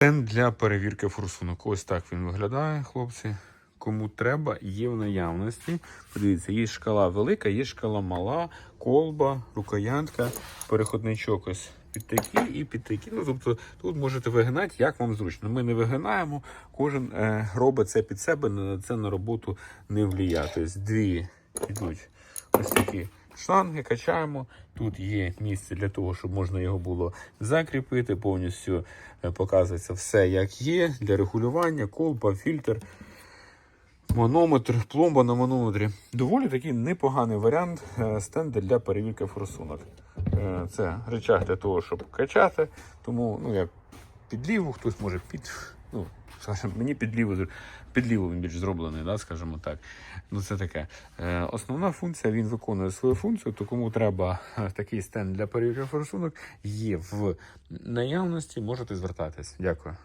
Стенд для перевірки форсунок. Ось так він виглядає, хлопці. Кому треба, є в наявності. Подивіться, є шкала велика, є шкала мала, колба, рукоятка, переходничок ось під такі і під такі. Ну, тобто тут можете вигинати, як вам зручно. Ми не вигинаємо, кожен е, робить це під себе, на це на роботу не влияє. Тобто дві йдуть ось такі штанги, качаємо. Тут є місце для того, щоб можна його було закріпити. Повністю е, показується все, як є, для регулювання, колба, фільтр. Манометр, пломба на манометрі. Доволі такий непоганий варіант е, стенда для перевірки форсунок. Е, Це речах для того, щоб качати. Тому ну, як під ліву, хтось може під. Ну, скажімо, мені під ліву, під він більш зроблений, да, скажімо так. Ну, це таке. Е, Основна функція, він виконує свою функцію, то кому треба е, такий стенд для перевірки форсунок, є в наявності, можете звертатись. Дякую.